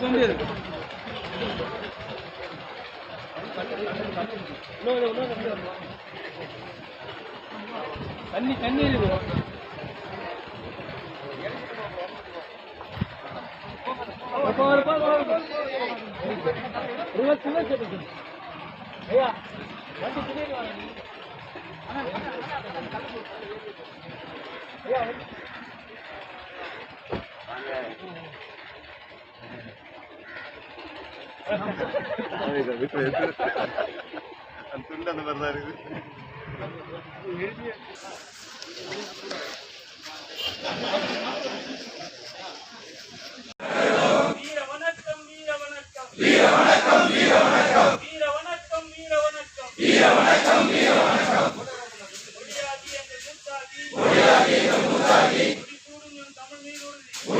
கொண்டு இருக்கு தண்ணி தண்ணி இருக்கும் இருபத்தி ஐயா வண்டி துண்டு அந்த மாதிரி தான் இருக்குது What?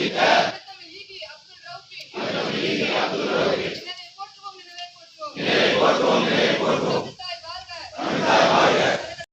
kita.